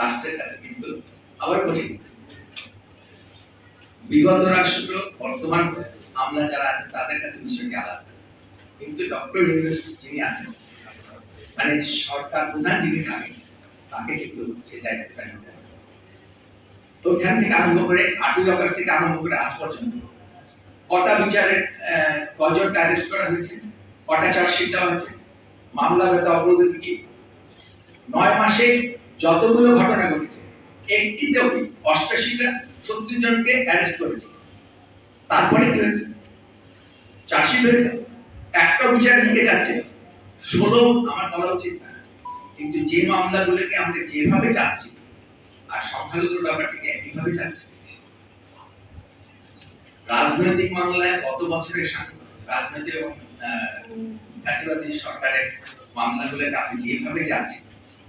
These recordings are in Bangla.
রাষ্ট্রের কাছে কিন্তু আবার বলি বিগত রাষ্ট্র বর্তমান আমলা যারা আছে তাদের কাছে বিষয়টি আলাদা। কিন্তু ডক্টর ইউনুস যিনি আছেন মানে সরকার প্রধান যিনি থাকেন তাকে কিন্তু সেই দায়িত্বটা নিতে হবে তো ওখান থেকে আরম্ভ করে আটই অগস্ট থেকে আরম্ভ করে আজ পর্যন্ত কটা বিচারের আহ, কজনটা অ্যারেস্ট করা হয়েছে কটা চার্জশিট দেওয়া হয়েছে মামলা ব্যথা অগ্রগতি কি? নয় মাসে যতগুলো ঘটনা ঘটেছে, একটিতেও কি অষ্টাশিটা সত্তর জনকে অ্যারেস্ট করেছে? তারপরে কি হয়েছে? চার্জশিট হয়েছে। একটা বিচারে দিকে যাচ্ছে। ষোলো আমার বলা উচিত না। কিন্তু যে মামলাগুলোকে আমরা যেভাবে যাচ্ছি আর সংখ্যালঘুর ব্যাপারটিকে একইভাবে যাচ্ছে রাজনৈতিক মামলায় গত বছরের রাজনৈতিক সরকারের মামলাগুলোকে আপনি যেভাবে যাচ্ছেন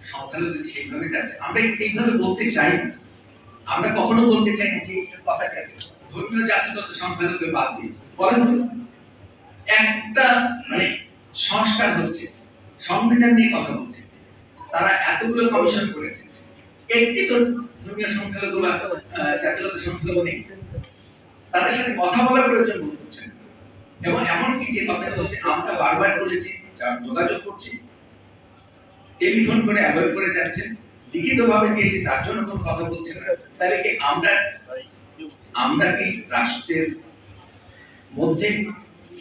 মানে সংস্কার নিয়ে কথা বলছে। তারা এতগুলো কমিশন করেছে। একটি তো ধর্মীয় সংখ্যালঘু বা জাতিগত সংখ্যালঘু নেই। তাদের সাথে কথা বলার প্রয়োজন বোধ করছে না। এবং এমনকি যে কথা বলছে, আমরা বারবার বলেছি যোগাযোগ করছি টেলিফোন করে অ্যাভয়েড করে যাচ্ছেন লিখিত ভাবে দিয়েছি, তার জন্য কোনো কথা বলছেন না। তাহলে কি আমরা আমরা কি রাষ্ট্রের মধ্যে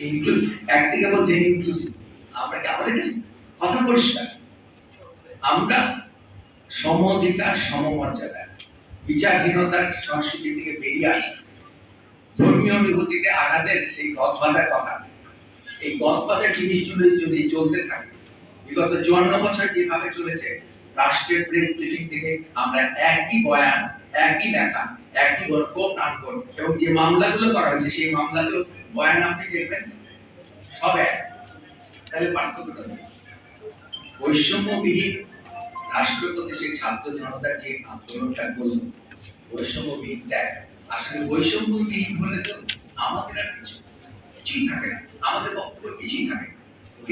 ইনক্লুসিভ একদিকে বলছে ইনক্লুসিভ আমরা কি আমাদের কাছে কথা পরিষ্কার? আমরা সম অধিকার সমমর্যাদা, বিচারহীনতার সংস্কৃতি থেকে বেরিয়ে আসা, ধর্মীয় অনুভূতিতে আঘাতের সেই গদ বাঁধার কথা। এই গদ বাঁধার জিনিসগুলো যদি চলতে থাকে বিগত চুয়ান্ন বছর যেভাবে চলেছে, রাষ্ট্রের প্রেস ব্রিফিং থেকে আমরা একই বয়ান, একই লেখা একই গল্প নাটক এবং যে মামলাগুলো করা হয়েছে, সেই মামলাগুলো বয়ান আপনি দেখবেন সব এক। তাহলে পার্থক্যটা? বৈষম্যবিহীন রাষ্ট্রপতি সেই ছাত্র জনতার যে আন্দোলনটা করল, বৈষম্যবিহীন ত্যাগ আসলে বৈষম্যবিহীন হলে তো আমাদের আর কিছু কিছুই থাকে না। আমাদের বক্তব্য কিছুই থাকে না।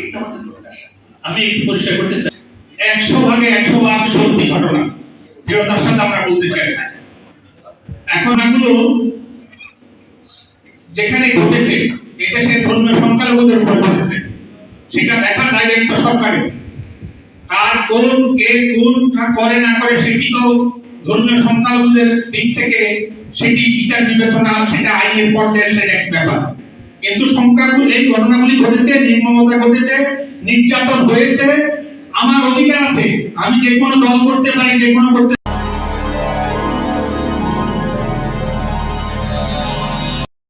এই তো আমাদের প্রত্যাশা। আমি একটু পরিষ্কার করতে চাই। একশো ভাগে একশো ভাগ সত্যি ঘটনা। দৃঢ়তার সাথে আমরা বলতে চাই, এখন এগুলো যেখানে ঘটেছে এদেশে ধর্মীয় সংখ্যালঘুদের উপর ঘটেছে। সেটা দেখার দায় দায়িত্ব সরকারের। আর কোন, কে কোনটা করে না করে সেটি তো ধর্মীয় সংখ্যালঘুদের দিক থেকে সেটি বিচার বিবেচনা, সেটা আইনের পর্যায়ে, সেটা এক ব্যাপার। কিন্তু সংখ্যাগুলো, এই ঘটনাগুলি ঘটেছে, নির্মমতা ঘটেছে নির্যাতন হয়েছে। আমার অধিকার আছে। আমি যে কোনো দল করতে পারি যে কোনো করতে